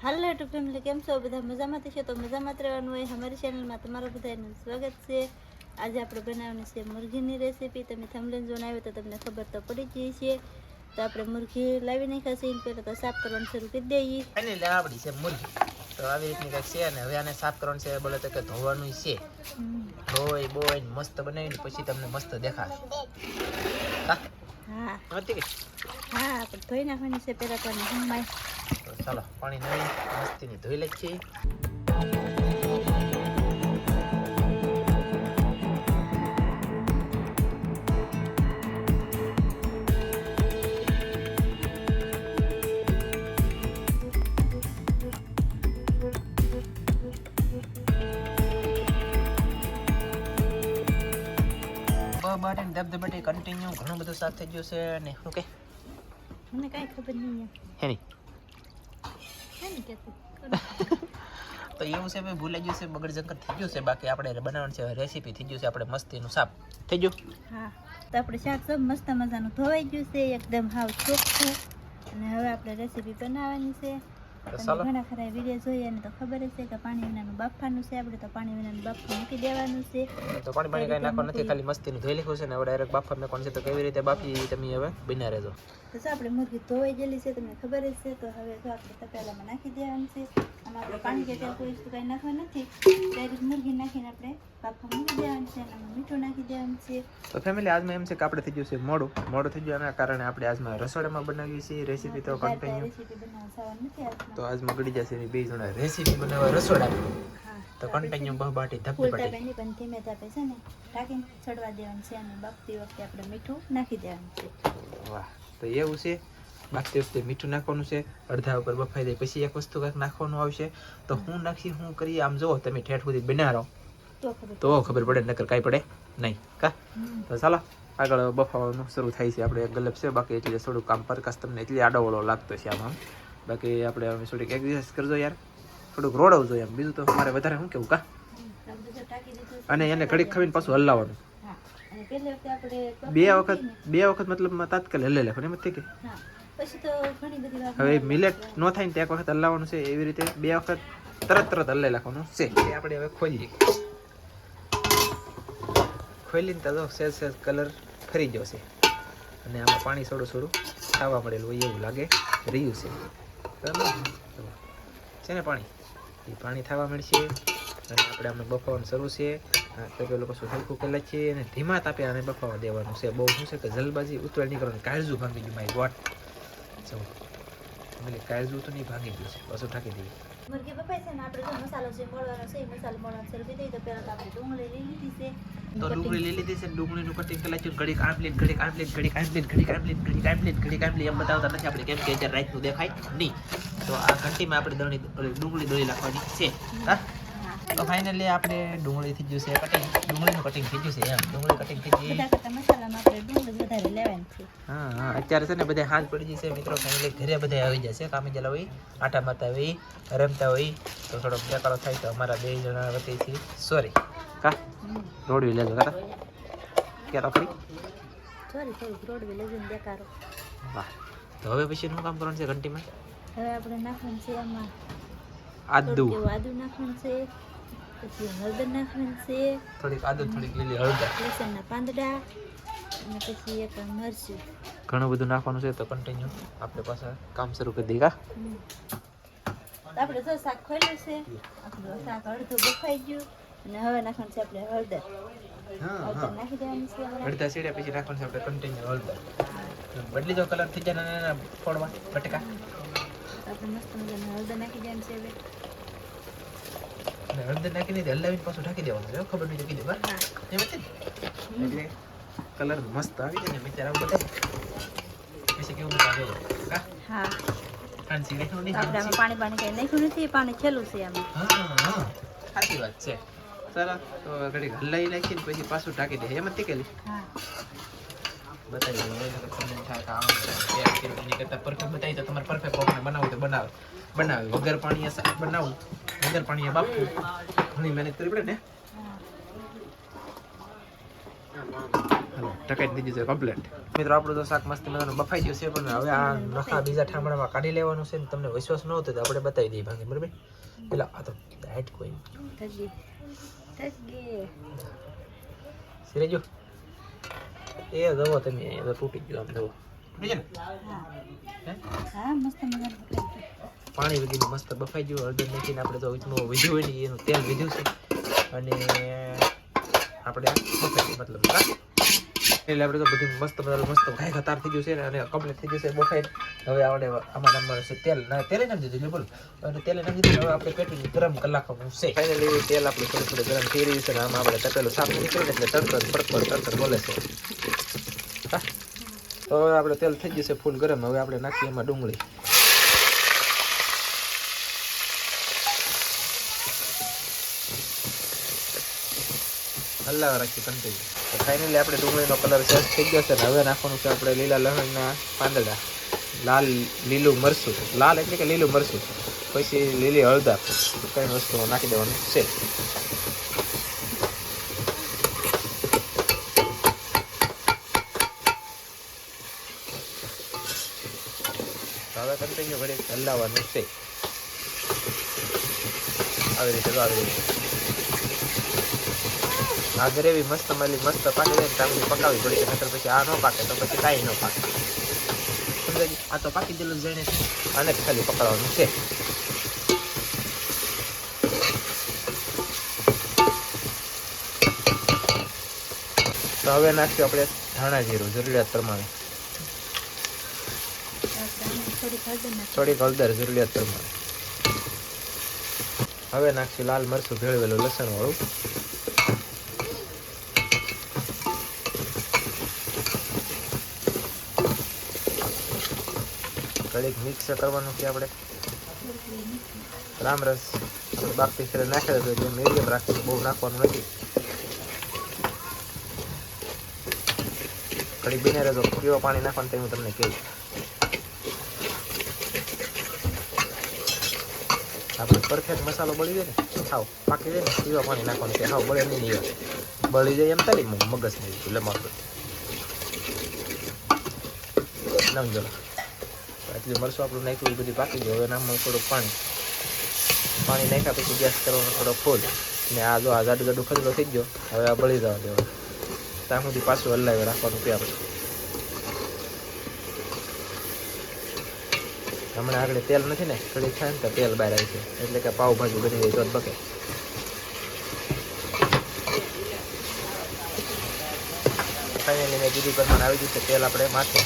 હાલો YouTube family કેમ છો? બધા મજામાં છે? તો મજામાં જ રહેવાનું હોય. અમારી ચેનલમાં તમારું બધાનું સ્વાગત છે. આજે આપણે બનાવવાની છે મુરઘીની રેસીપી તમે થમલેન જોન આવ્યો તો તમને ખબર તો પડી જઈ છે તો આપણે મુરઘી લાવી નાખ્યા છે. પહેલાં તો સાફ કરવાનું શરૂ કરી દઈએ. એટલે આપણી છે મુરઘી. તો આવી રીતની કંઈક છે અને હવે આને સાફ કરવાનું છે. બોલે તો કે ધોવાનું છે. ધોઈ બોઈ મસ્ત બનાવીને પછી તમને મસ્ત દેખાશે. હા? હા. આપણે ધોઈ નાખવાની છે. પહેલાં તો હમાય તો ચાલો પાણી નવી મસ્તીની ધોઈ લઈ છીએ બાટે ધબધબાટે કન્ટિન્યુ ઘણું બધું સાથે થઈ ગયું છે ને શું કે? મને કાંઈ ખબર નહીં હે ને કહેતું તો એવું છે ભાઈ ભૂલાઈ ગયું છે બગડ જંકર થઈ ગયું છે બાકી આપણે બનાવવાનું છે રેસીપી થઈ ગયું છે આપણે મસ્તીનું શાક. થઈ ગયું? હા તો આપણે શાક સબ મસ્ત મજાનું ધોવાઈ ગયું છે એકદમ હાવ ચોખ્ખું. અને હવે આપણે રેસીપી બનાવવાની છે. ચાલો. ઘણા ખરા વીડિયો જોઈએ અને તો ખબર છે કે પાણી વિનાનું બાફાનું છે આપણે તો પાણી વિનાનું બાફા મૂકી દેવાનું છે. તો પાણી પાણી કાંઈ નાખવાનું નથી ખાલી મસ્તીનું ધોઈ લીધું છે ને હવે ડાયરેક્ટ બાફા મેકવાનું છે તો કેવી રીતે બાફી તમે હવે બિના રહેજો. તો આપણે મુરગી ધોવાઈ ગયેલી છે તમને ખબર જ છે તો હવે તો આપણે તપેલામાં નાખી દેવાનું છે. આમાં આપણે પાણી કે તેલ કોઈ વસ્તુ કાંઈ નાખવા નથી ડાયરેક્ટ મુરગી નાખીને આપણે બાફવા મૂકી દેવાનું છે અને મીઠું નાખી દેવાનું છે. તો ફેમિલી આજમાં એમ છે કે આપણે થઈ ગયું છે મોડું. મોડું થઈ ગયું એના કારણે આપણે આજમાં રસોડામાં બનાવીએ છીએ. રેસીપી તો કન્ટિન્યુ તો આજ મગડી જશે બે જણા રેસીપી બનાવવા રસોડા. તો કન્ટિન્યુ બહુ બાટી ધપી ફૂલતા બેની પણ ધીમે તાપે છે ને ઢાંકીને ચડવા દેવાનું છે અને બાફતી વખતે આપણે મીઠું નાખી દેવાનું છે. વાહ તો એવું છે. બાકી વખતે મીઠું નાખવાનું છે અડધા ઉપર બફાઈ જાય પછી એક વસ્તુ કંઈક નાખવાનું આવશે તો હું નાખી હું કરીએ આમ જુઓ તમે ઠેઠ સુધી બનાવો તો ખબર તો ખબર પડે નકર કાંઈ પડે નહીં. કા? તો ચાલો આગળ બફાવાનું શરૂ થાય છે. આપણે ગલબ છે બાકી એટલે થોડું કામ પરકાશ તમને એટલે આડોવળો લાગતો છે આમાં બાકી આપણે હવે થોડીક એક્સરસાઇઝ કરજો યાર. થોડુંક રોડવજો એમ. બીજું તો મારે વધારે શું કેવું કા. અને એને ઘડીક ખાવીને પાછું હલાવવાનું. બે વખત બે વખત મતલબ તાત્કાલિક હલે લેખો એમ જ થઈ હા. પછી તો ઘણી બધી હવે મિલેટ નો થાય ને ત્યાં એક વખત હલાવવાનું છે એવી રીતે બે વખત તરત તરત હલાઈ નાખવાનું છે. એ આપણે હવે ખોલીએ. ખોલીને તો સેજ સેજ કલર ફરી ગયો છે. અને આમાં પાણી થોડું થોડું ખાવા મળેલું હોય એવું લાગે રહ્યું છે. બરાબર છે ને પાણી? એ પાણી થવા મળશે. અને આપણે આમને બફાવાનું શરૂ છે. તો પેલું કશું હલકું કલાક છે અને ધીમા તાપે આને બફાવા દેવાનું છે. બહુ શું છે કે જલબાજી ઉતવાળ નીકળવાનું કાળજું ભાંગી ગયું મારી ગોટ જો એટલે કાળજું તો નહીં ભાંગી ગયું છે. બસો ઠાકી દઈએ. મુરગી બપાઈ છે ને આપણે જો મસાલો છે મળવાનો છે મસાલો મળવાનો છે. દઈએ તો પહેલાં તો આપણે ડુંગળી લઈ લીધી છે. તો ડુંગળી લઈ લીધી છે ડુંગળીનું કટિંગ કામ નાખ્યું. ઘડીક કામ ઘડીક ઘડી ઘડીક આંબલીટ ઘડીક આંબલીટ ઘડીક આંબલીટ ઘડીક આંબલી એમ બતાવતા નથી આપણે કેમ કે અત્યારે રાતનું દેખાય નહીં. તો આ ઘંટીમાં આપણે દળી ડુંગળી દળી નાખવાની છે. હા? તો ફાઇનલી આપણે ડુંગળી થઈ ગયું છે કટિંગ ડુંગળીનું કટિંગ થઈ ગયું છે એમ. ડુંગળી કટિંગ થઈ ગઈ. હા હા. અત્યારે છે ને બધા હાથ પડી જશે મિત્રો. ફેમિલી ઘરે બધા આવી જશે કામે જલા હોય આટા મારતા હોય રમતા હોય. તો થોડો દેખાડો થાય તો અમારા બે જણા વતીથી સોરી કા? રોડવી લેજો કાકા ક્યારે ખરી? સોરી સોરી રોડવી લેજો ને દેખાડો વાહ. તો હવે પછી શું કામ કરવાનું છે ઘંટીમાં? હવે આપણે નાખવાનું છે આમાં. આદુ. આદુ નાખવાનું છે. પછી હળદર નાખવાની છે. થોડીક આદુ થોડીક લીલી હળદર. લસણના પાંદડા અને પછી એક મરચું. ઘણું બધું નાખવાનું છે તો કન્ટિન્યુ આપણે પાછા કામ શરૂ કરી દઈએ આપણે જો શાક ખોલ્યું છે આપણું શાક અડધું બફાઈ ગયું અને હવે નાખવાનું છે આપણે હળદર. હા હળદર નાખી દેવાની છે અડધા સીડ્યા પછી નાખવાનું છે આપણે કન્ટિન્યુ હળદર. બદલી જો કલર થઈ જાય નાના ફોડવા બટકા. આપણે મસ્ત મજાનું હળદર નાખી દેવાનું છે હવે. હળદર નાખીને હલાવીને પાછું ઢાંકી દેવાનું છે ખબર નહીં એમ છે એટલે કલર મસ્ત આવી જાય ને મિત્ર આવું બધા પછી કેવું બધા હા પાણી પાણી કંઈ નાખ્યું નથી પાણી છેલ્લું છે આમાં હા હા સાચી વાત છે સરસ તો ઘડીક હલાવી નાખીને પછી પાછું ઢાંકી દે એમ જ તીકેલી બતાવી દઉં તમને થાય કે આમ એની કરતાં પરફેક્ટ બતાવી તો તમારે પરફેક્ટ કોકને બનાવવું તો બનાવે બનાવે વગર પાણી શાક બનાવવું પાણી એ બાફવું ઘણી મહેનત કરવી પડે ને. ટકાઈ દીધી છે કમ્પ્લીટ મિત્રો આપણું તો શાક મસ્ત મજાનું બફાઈ ગયું છે પણ હવે આ નખા બીજા ઠામડામાં કાઢી લેવાનું છે ને તમને વિશ્વાસ ન હતો તો આપણે બતાવી દઈએ ભાગી બરાબર? પેલા આ તો ડાયટ કોઈ. સિરેજો? એ દવો તમે એ તૂટી ગયો આમ તૂટી જાય ને હા મસ્ત મજાનું પકાઈ ગયું. પાણી વગેરે મસ્ત બફાઈ ગયું. હળદર નાખીને આપણે તો એટલું વીધું હોય ને એનું તેલ વીધું છે. અને આપણે બફાઈ મતલબ? એટલે આપણે તો બધું મસ્ત બધા મસ્ત ખાઈ ખતાર થઈ ગયું છે અને કમ્પ્લીટ થઈ ગયું છે બફાઈ. હવે આપણે આમાં નંબર છે તેલ. ના, તેલે નાખી દીધું બોલો. અને તેલે નાખી દીધું, હવે આપણે પેટીને ગરમ કલાકનું છે. ફાઇનલી તેલ આપણું થોડું થોડું ગરમ થઈ રહ્યું છે આમાં આપણે તપેલું સાફ નીકળે એટલે તરત ફડફડ તરત બોલે છે. હવે આપણે તેલ થઈ છે ફૂલ ગરમ. હવે આપણે નાખીએ એમાં ડુંગળી. હલાવા રાખી કન્ટિન્યુ ફાઇનલી આપણે ડુંગળીનો કલર ચેન્જ થઈ ગયો છે હવે નાખવાનું છે આપણે લીલા લસણના પાંદડા. લાલ લીલું મરચું. લાલ એટલે કે લીલું મરચું. પછી લીલી હળદર. કઈ વસ્તુ નાખી દેવાનું છે. હવે કન્ટિન્યુ ઘડી હલાવવાનું છે. આવી રીતે આવી રીતે. આ ગ્રેવી મસ્ત મળી, મસ્ત પાકી જાય સુધી પકાવવી પડશે નહીતર પછી આ ન પાકે, તો પછી કાંઈ ન પાકે. સમજાય આ તો પાકી ગયેલું જણે આને ખાલી પકડવાનું છે. તો હવે નાખ્યું આપણે ધાણા જીરું, જરૂરિયાત પ્રમાણે. થોડીક હળદર જરૂરિયાત પ્રમાણે. હવે નાખશું લાલ મરચું ભેળવેલું લસણ વાળું કડીક મિક્સ કરવાનું છે આપણે રામ રસ આપણે બાકી ફેરે નાખેલો તો મીડિયમ રાખીશું બહુ નાખવાનું નથી. કડીક બને રહેતો કેવા પાણી નાખવાનું તે હું તમને કહીશ આપણે પરફેક્ટ મસાલો બળી જાય ને ખાવ પાકી જાય ને, પીવા પાણી નાખવાનું છે, હાવ, બળે નહીં બળી જાય એમ તારી મગજ નહીં એટલે મારું સમજો એટલી મરસું આપણું નાખ્યું, એ બધી પાકી ગયું હવે નામમાં થોડુંક પાણી. પાણી નાખ્યા પછી ગેસ કરવાનો થોડો ફૂલ ને આ જો આ જાડું જાડું ખદડો થઈ ગયો, હવે આ બળી જવા દેવા ત્યાં સુધી પાછું હલાવી રાખવાનું આપણે હમણાં આગળ તેલ નથી ને થોડી થાય ને તો તેલ બહાર આવી છે એટલે કે પાઉભાજી બની ગઈ તો જ બકે. ફાઇનલી મેં કીધું પ્રમાણે આવી ગયું છે, તેલ આપણે માથે.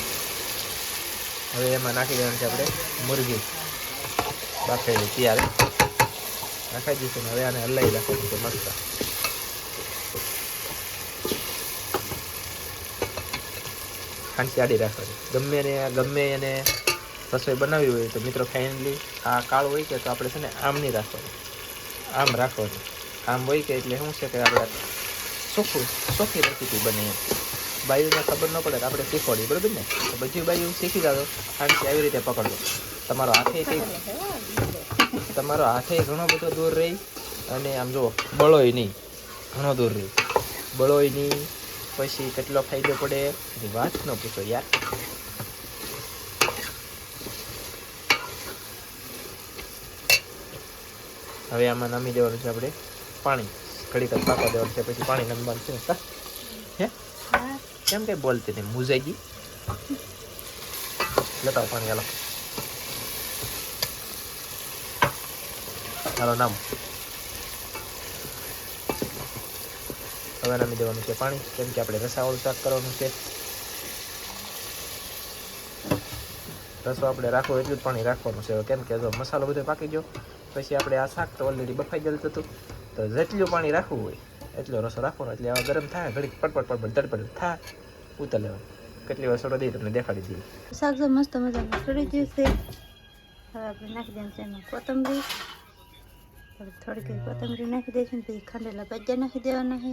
હવે એમાં નાખી દેવાનું છે આપણે મુરગી. બાફેલી ત્યારે. નાખાઈ દઈશું હવે આને હલાવી રાખવાનું છે મસ્ત. ખાંસી આડી રાખવાની. ગમે ને ગમે એને રસોઈ બનાવી હોય તો મિત્રો ફાઇનલી આ કાળું હોય કે તો આપણે છે ને આમ નહીં રાખવાનું. આમ રાખવાનું. આમ હોય કે એટલે શું છે કે આપણે ચોખ્ખું ચોખ્ખી રેસીપી બને એમ બાયુને ખબર ન પડે તો આપણે શીખવાડીએ, બરાબર ને? તો બધી બાયુ શીખી જાઓ ખાંસી આવી રીતે પકડો તમારો હાથે તમારો હાથે ઘણો બધો દૂર રહી અને આમ જુઓ, બળોય નહીં, ઘણો દૂર રહી. બળોય નહીં, પછી કેટલો ફાયદો પડે? એની વાત ન પૂછો યાર. હવે આમાં નામી દેવાનું છે આપણે. પાણી. ઘડીક જ પાકવા દેવાનું છે, પછી પાણી નામવાનું છે. કા? કેમ કઈ બોલતી નહીં મૂજાઈ ગઈ. લેતા આવો પાણી, હાલો. નામ. હવે નામી દેવાનું છે પાણી, કેમ કે આપણે રસાવાળું શાક કરવાનું છે. રસો આપણે રાખવો એટલું જ પાણી રાખવાનું છે. કેમ કે જો મસાલો બધો પાકી ગયો, પછી આપણે આ શાક તો ઓલરેડી બફાઈ ગયેલું હતું. તો જેટલું પાણી રાખવું હોય, એટલો રસો રાખવાનો. એટલે આવા ગરમ થાય, ઘડીક પટપટ પટપટ દડપડ થાય. ઉતર લેવાનું કેટલી વાર સોડો દઈ તમને દેખાડી દઈએ. શાક તો મસ્ત મજાનું સડી ગયું છે. હવે આપણે નાખી છે એમાં કોથમરી. હવે થોડીક કોથમરી નાખી દઈશું ને પછી ખાંડેલા ભજીયા નાખી દેવાના છે.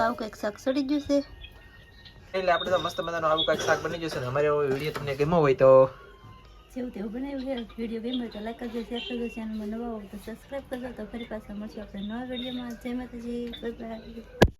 આવું કંઈક શાક સડી ગયું છે. એટલે આપણે તો મસ્ત મજાનું આવું કાંઈક શાક બની જશે ને અમારે વીડિયો તમને ગમ્યો હોય તો જેવું તેવું બનાવ્યું છે. વીડિયો ગમ્યો તો લાઈક કરજો શેર કરજો ચેનલમાં નવા હોય તો સબસ્ક્રાઈબ કરજો. તો ફરી પાછા મળશું આપણે નવા વિડીયોમાં જય માતાજી. Bye bye